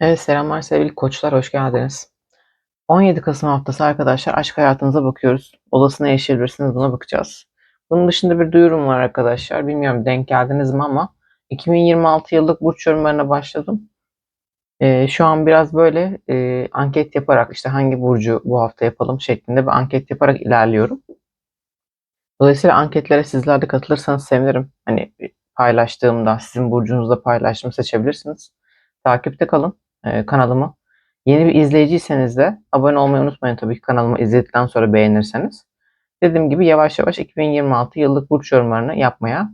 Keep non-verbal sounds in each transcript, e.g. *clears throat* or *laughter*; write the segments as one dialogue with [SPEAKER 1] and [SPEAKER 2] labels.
[SPEAKER 1] Evet selamlar sevgili koçlar hoş geldiniz. 17 Kasım haftası arkadaşlar aşk hayatınıza bakıyoruz. Olasına yaşayabilirsiniz buna bakacağız. Bunun dışında bir duyurum var arkadaşlar. Bilmiyorum denk geldiniz mi ama 2026 yıllık burç yorumlarına başladım. Ee, şu an biraz böyle e, anket yaparak işte hangi burcu bu hafta yapalım şeklinde bir anket yaparak ilerliyorum. Dolayısıyla anketlere sizler de katılırsanız sevinirim. Hani paylaştığımda sizin burcunuzda paylaştığımı seçebilirsiniz. Takipte kalın e, kanalımı. Yeni bir izleyiciyseniz de abone olmayı unutmayın tabii ki kanalımı izledikten sonra beğenirseniz. Dediğim gibi yavaş yavaş 2026 yıllık burç yorumlarını yapmaya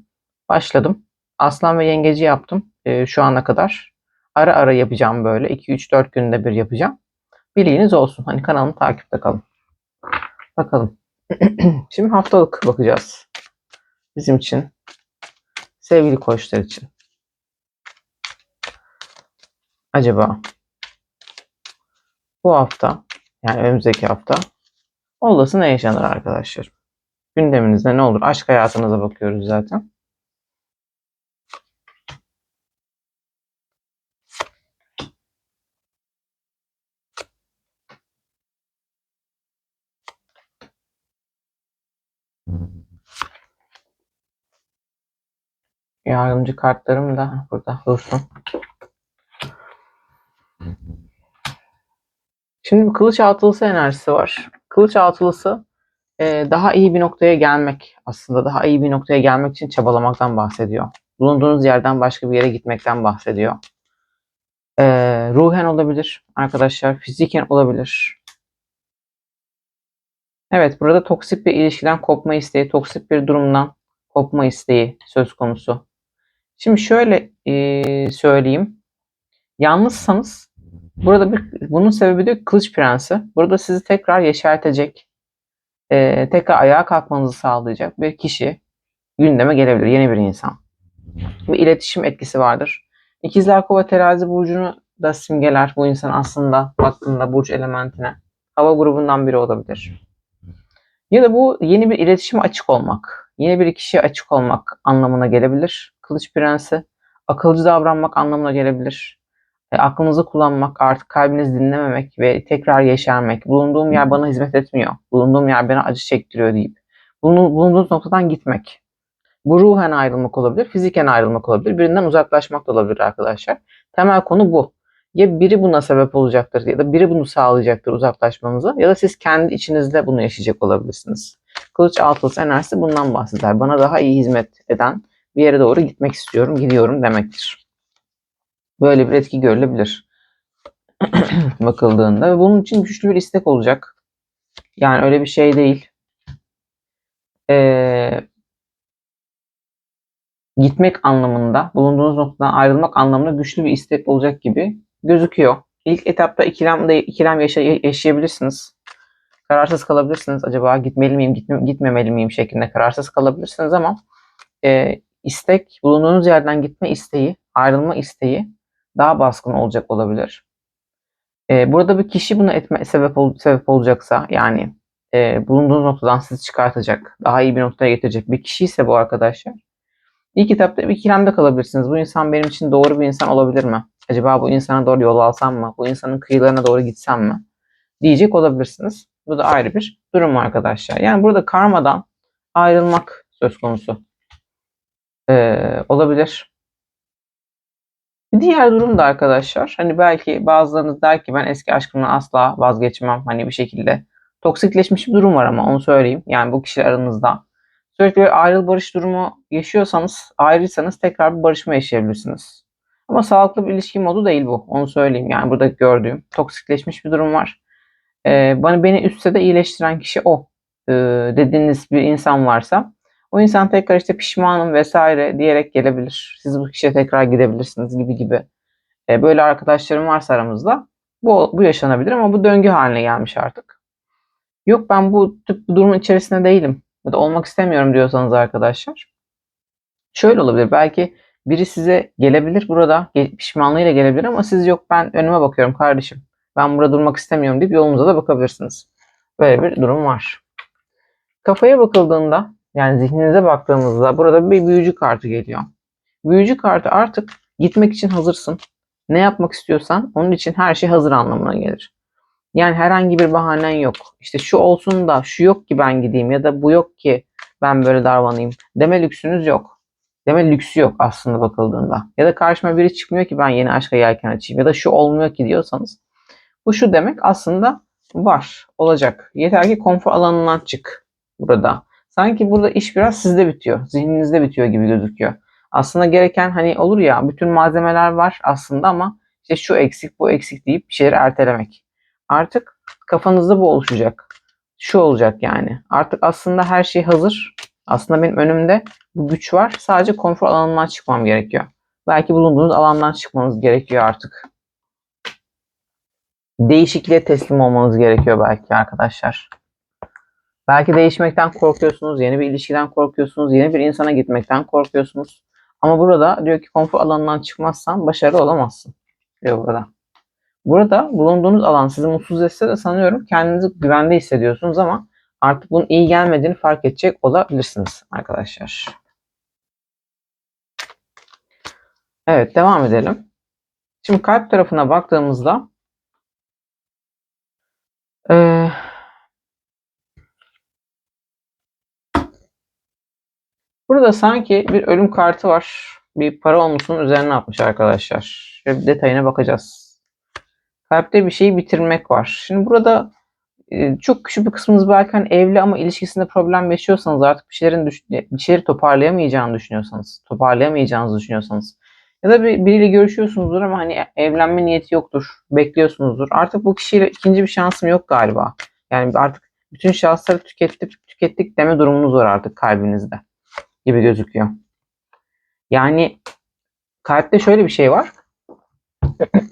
[SPEAKER 1] başladım. Aslan ve yengeci yaptım e, şu ana kadar. Ara ara yapacağım böyle. 2-3-4 günde bir yapacağım. Bilginiz olsun. Hani kanalımı takipte kalın. Bakalım. *clears throat* Şimdi haftalık bakacağız. Bizim için. Sevgili koçlar için. Acaba bu hafta yani önümüzdeki hafta olası ne yaşanır arkadaşlar? Gündeminizde ne olur? Aşk hayatınıza bakıyoruz zaten. Yardımcı kartlarım da burada dursun. Şimdi kılıç altılısı enerjisi var. Kılıç altılısı e, daha iyi bir noktaya gelmek aslında daha iyi bir noktaya gelmek için çabalamaktan bahsediyor. Bulunduğunuz yerden başka bir yere gitmekten bahsediyor. E, ruhen olabilir arkadaşlar, fiziken olabilir. Evet burada toksik bir ilişkiden kopma isteği, toksik bir durumdan kopma isteği söz konusu. Şimdi şöyle e, söyleyeyim. Yalnızsanız burada bir bunun sebebi de Kılıç Prensi. Burada sizi tekrar yeşertecek, e, tekrar ayağa kalkmanızı sağlayacak bir kişi gündeme gelebilir. Yeni bir insan. Bir iletişim etkisi vardır. İkizler Kova Terazi burcunu da simgeler bu insan aslında baktığında burç elementine. Hava grubundan biri olabilir. Ya da bu yeni bir iletişime açık olmak, yeni bir kişiye açık olmak anlamına gelebilir. Kılıç Prensi akılcı davranmak anlamına gelebilir. E, aklınızı kullanmak, artık kalbinizi dinlememek ve tekrar yeşermek. Bulunduğum yer bana hizmet etmiyor. Bulunduğum yer bana acı çektiriyor deyip bulunduğunuz noktadan gitmek. Bu ruhen ayrılmak olabilir, fiziken ayrılmak olabilir. Birinden uzaklaşmak da olabilir arkadaşlar. Temel konu bu. Ya biri buna sebep olacaktır ya da biri bunu sağlayacaktır uzaklaşmanıza ya da siz kendi içinizde bunu yaşayacak olabilirsiniz. Kılıç altılısı enerjisi bundan bahseder. Bana daha iyi hizmet eden bir yere doğru gitmek istiyorum, gidiyorum demektir. Böyle bir etki görülebilir. *clears throat* Bakıldığında ve bunun için güçlü bir istek olacak. Yani öyle bir şey değil. Ee, gitmek anlamında, bulunduğunuz noktadan ayrılmak anlamında güçlü bir istek olacak gibi gözüküyor. İlk etapta ikilemde ikilem yaşa yaşayabilirsiniz. Kararsız kalabilirsiniz. Acaba gitmeli miyim, gitme gitmemeli miyim şeklinde kararsız kalabilirsiniz ama e, istek, bulunduğunuz yerden gitme isteği, ayrılma isteği daha baskın olacak olabilir. E, burada bir kişi bunu etme sebep ol, sebep olacaksa yani e, bulunduğunuz noktadan sizi çıkartacak, daha iyi bir noktaya getirecek bir kişi ise bu arkadaşlar. İlk etapta bir ikilemde kalabilirsiniz. Bu insan benim için doğru bir insan olabilir mi? Acaba bu insana doğru yol alsam mı? Bu insanın kıyılarına doğru gitsem mi? Diyecek olabilirsiniz. Bu da ayrı bir durum arkadaşlar. Yani burada karmadan ayrılmak söz konusu. Ee, olabilir. Bir diğer durum da arkadaşlar hani belki bazılarınız der ki ben eski aşkımdan asla vazgeçmem hani bir şekilde. Toksikleşmiş bir durum var ama onu söyleyeyim. Yani bu kişiler aranızda. Sürekli bir ayrıl barış durumu yaşıyorsanız, ayrıysanız tekrar bir barışma yaşayabilirsiniz. Ama sağlıklı bir ilişki modu değil bu. Onu söyleyeyim. Yani burada gördüğüm toksikleşmiş bir durum var. Ee, bana beni üstse de iyileştiren kişi o. Ee, dediğiniz bir insan varsa o insan tekrar işte pişmanım vesaire diyerek gelebilir. Siz bu kişiye tekrar gidebilirsiniz gibi gibi. Ee, böyle arkadaşlarım varsa aramızda bu, bu yaşanabilir ama bu döngü haline gelmiş artık. Yok ben bu tip bir durumun içerisinde değilim ya da olmak istemiyorum diyorsanız arkadaşlar. Şöyle olabilir belki biri size gelebilir burada pişmanlığıyla gelebilir ama siz yok ben önüme bakıyorum kardeşim. Ben burada durmak istemiyorum deyip yolunuza da bakabilirsiniz. Böyle bir durum var. Kafaya bakıldığında yani zihninize baktığımızda burada bir büyücü kartı geliyor. Büyücü kartı artık gitmek için hazırsın. Ne yapmak istiyorsan onun için her şey hazır anlamına gelir. Yani herhangi bir bahanen yok. İşte şu olsun da şu yok ki ben gideyim ya da bu yok ki ben böyle davranayım. Deme lüksünüz yok. Deme lüksü yok aslında bakıldığında. Ya da karşıma biri çıkmıyor ki ben yeni aşka yelken açayım. Ya da şu olmuyor ki diyorsanız. Bu şu demek aslında var, olacak. Yeter ki konfor alanından çık burada. Sanki burada iş biraz sizde bitiyor. Zihninizde bitiyor gibi gözüküyor. Aslında gereken hani olur ya bütün malzemeler var aslında ama işte şu eksik bu eksik deyip bir şeyleri ertelemek. Artık kafanızda bu oluşacak. Şu olacak yani. Artık aslında her şey hazır. Aslında benim önümde bu güç var. Sadece konfor alanından çıkmam gerekiyor. Belki bulunduğunuz alandan çıkmanız gerekiyor artık. Değişikliğe teslim olmanız gerekiyor belki arkadaşlar. Belki değişmekten korkuyorsunuz, yeni bir ilişkiden korkuyorsunuz, yeni bir insana gitmekten korkuyorsunuz. Ama burada diyor ki konfor alanından çıkmazsan başarılı olamazsın. Diyor burada. Burada bulunduğunuz alan sizi mutsuz etse de sanıyorum kendinizi güvende hissediyorsunuz ama artık bunun iyi gelmediğini fark edecek olabilirsiniz arkadaşlar. Evet devam edelim. Şimdi kalp tarafına baktığımızda ee, burada sanki bir ölüm kartı var. Bir para olmuşsunun üzerine atmış arkadaşlar. Şöyle detayına bakacağız. Kalpte bir şeyi bitirmek var. Şimdi burada e, çok küçük bir kısmınız belki hani evli ama ilişkisinde problem yaşıyorsanız artık bir şeylerin düş- bir şeyleri toparlayamayacağını düşünüyorsanız, toparlayamayacağınızı düşünüyorsanız ya da bir, biriyle görüşüyorsunuzdur ama hani evlenme niyeti yoktur, bekliyorsunuzdur. Artık bu kişiyle ikinci bir şansım yok galiba. Yani artık bütün şansları tükettik, tükettik deme durumunuz var artık kalbinizde gibi gözüküyor. Yani kalpte şöyle bir şey var.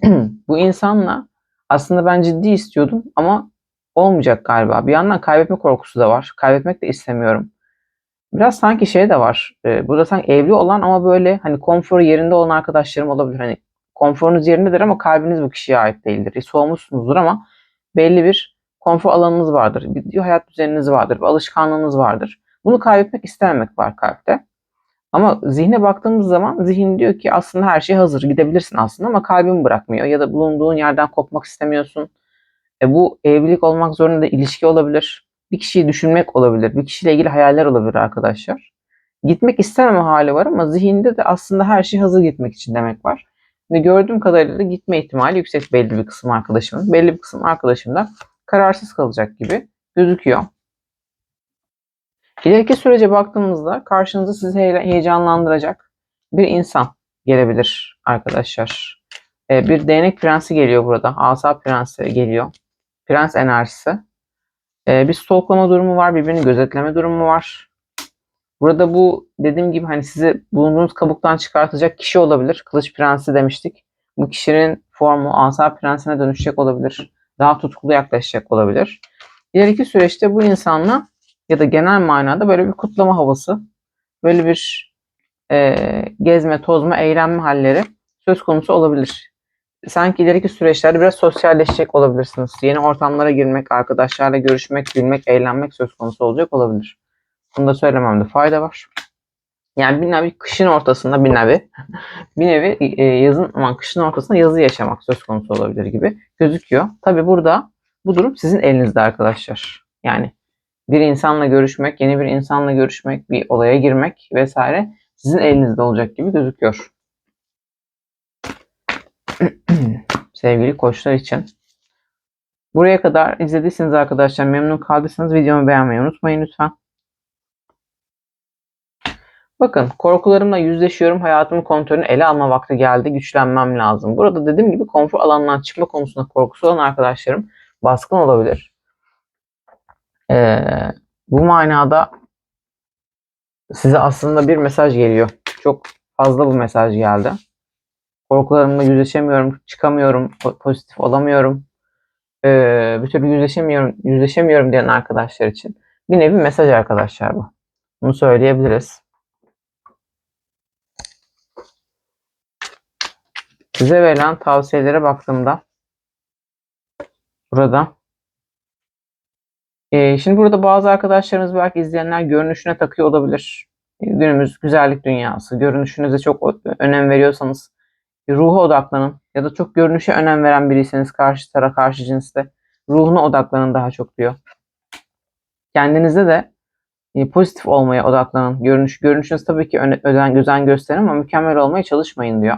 [SPEAKER 1] *clears throat* bu insanla aslında ben ciddi istiyordum ama olmayacak galiba. Bir yandan kaybetme korkusu da var. Kaybetmek de istemiyorum. Biraz sanki şey de var. E, burada sanki evli olan ama böyle hani konforu yerinde olan arkadaşlarım olabilir. Hani konforunuz yerindedir ama kalbiniz bu kişiye ait değildir. E, soğumuşsunuzdur ama belli bir konfor alanınız vardır. Bir hayat düzeniniz vardır. Bir alışkanlığınız vardır. Bunu kaybetmek istememek var kalpte. Ama zihne baktığımız zaman zihin diyor ki aslında her şey hazır gidebilirsin aslında ama kalbin bırakmıyor ya da bulunduğun yerden kopmak istemiyorsun. E bu evlilik olmak zorunda da ilişki olabilir. Bir kişiyi düşünmek olabilir. Bir kişiyle ilgili hayaller olabilir arkadaşlar. Gitmek istememe hali var ama zihinde de aslında her şey hazır gitmek için demek var. Ve gördüğüm kadarıyla da gitme ihtimali yüksek belli bir kısım arkadaşımın. Belli bir kısım arkadaşım da kararsız kalacak gibi gözüküyor. İleriki sürece baktığımızda karşınıza sizi heyecanlandıracak bir insan gelebilir arkadaşlar. Ee, bir değnek prensi geliyor burada. Asa prensi geliyor. Prens enerjisi. Ee, bir stalklama durumu var. Birbirini gözetleme durumu var. Burada bu dediğim gibi hani sizi bulunduğunuz kabuktan çıkartacak kişi olabilir. Kılıç prensi demiştik. Bu kişinin formu asa prensine dönüşecek olabilir. Daha tutkulu yaklaşacak olabilir. İleriki süreçte bu insanla ya da genel manada böyle bir kutlama havası, böyle bir e, gezme, tozma, eğlenme halleri söz konusu olabilir. Sanki ileriki süreçlerde biraz sosyalleşecek olabilirsiniz. Yeni ortamlara girmek, arkadaşlarla görüşmek, gülmek, eğlenmek söz konusu olacak olabilir. Bunu da söylememde fayda var. Yani bir nevi kışın ortasında bir nevi, *laughs* bir nevi e, yazın ama kışın ortasında yazı yaşamak söz konusu olabilir gibi gözüküyor. Tabi burada bu durum sizin elinizde arkadaşlar. Yani bir insanla görüşmek, yeni bir insanla görüşmek, bir olaya girmek vesaire sizin elinizde olacak gibi gözüküyor. *clears throat* Sevgili koçlar için. Buraya kadar izlediyseniz arkadaşlar memnun kaldıysanız videomu beğenmeyi unutmayın lütfen. Bakın korkularımla yüzleşiyorum. Hayatımın kontrolünü ele alma vakti geldi. Güçlenmem lazım. Burada dediğim gibi konfor alanından çıkma konusunda korkusu olan arkadaşlarım baskın olabilir. Ee, bu manada size aslında bir mesaj geliyor. Çok fazla bu mesaj geldi. Korkularımla yüzleşemiyorum, çıkamıyorum, pozitif olamıyorum. Ee, bir türlü yüzleşemiyorum, yüzleşemiyorum diyen arkadaşlar için bir nevi mesaj arkadaşlar bu. Bunu söyleyebiliriz. Size verilen tavsiyelere baktığımda burada ee, şimdi burada bazı arkadaşlarımız belki izleyenler görünüşüne takıyor olabilir. Ee, günümüz güzellik dünyası. Görünüşünüze çok önem veriyorsanız ruha odaklanın. Ya da çok görünüşe önem veren biriyseniz karşı tara karşı cinste ruhuna odaklanın daha çok diyor. Kendinizde de e, pozitif olmaya odaklanın. Görünüş, görünüşünüz tabii ki özen, özen gösterin ama mükemmel olmaya çalışmayın diyor.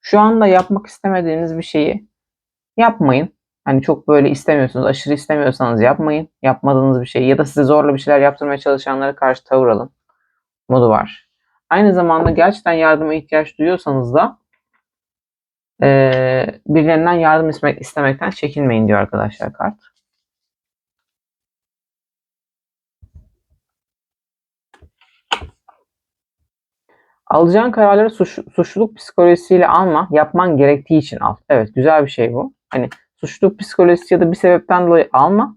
[SPEAKER 1] Şu anda yapmak istemediğiniz bir şeyi yapmayın. Hani çok böyle istemiyorsunuz, aşırı istemiyorsanız yapmayın. Yapmadığınız bir şey ya da size zorla bir şeyler yaptırmaya çalışanlara karşı tavır alın. Modu var. Aynı zamanda gerçekten yardıma ihtiyaç duyuyorsanız da eee birilerinden yardım istemek, istemekten çekinmeyin diyor arkadaşlar kart. Alacağın kararları suç, suçluluk psikolojisiyle alma, yapman gerektiği için al. Evet, güzel bir şey bu. Hani suçluluk psikolojisi ya da bir sebepten dolayı alma.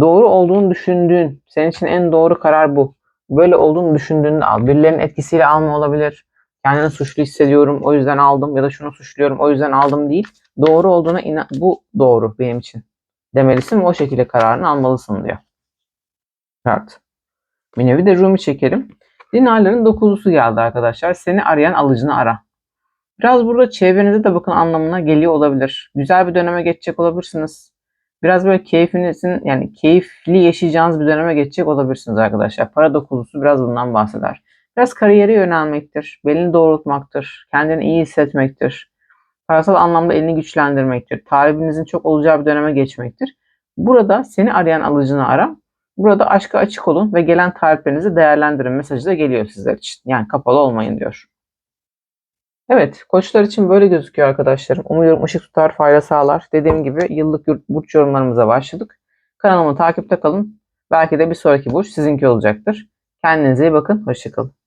[SPEAKER 1] Doğru olduğunu düşündüğün, senin için en doğru karar bu. Böyle olduğunu düşündüğünde al. Birilerinin etkisiyle alma olabilir. Kendini suçlu hissediyorum, o yüzden aldım ya da şunu suçluyorum, o yüzden aldım değil. Doğru olduğuna inan, bu doğru benim için demelisin ve o şekilde kararını almalısın diyor. Kart. Bir nevi de Rumi çekelim. Dinarların dokuzlusu geldi arkadaşlar. Seni arayan alıcını ara. Biraz burada çevrenize de bakın anlamına geliyor olabilir. Güzel bir döneme geçecek olabilirsiniz. Biraz böyle keyfinizin yani keyifli yaşayacağınız bir döneme geçecek olabilirsiniz arkadaşlar. Para dokuzlusu biraz bundan bahseder. Biraz kariyere yönelmektir. Belini doğrultmaktır. Kendini iyi hissetmektir. Parasal anlamda elini güçlendirmektir. Talibinizin çok olacağı bir döneme geçmektir. Burada seni arayan alıcını ara. Burada aşka açık olun ve gelen taliplerinizi değerlendirin mesajı da geliyor sizler için. Yani kapalı olmayın diyor. Evet, koçlar için böyle gözüküyor arkadaşlarım. Umuyorum ışık tutar, fayda sağlar. Dediğim gibi yıllık burç yorumlarımıza başladık. Kanalımı takipte kalın. Belki de bir sonraki burç sizinki olacaktır. Kendinize iyi bakın. Hoşçakalın.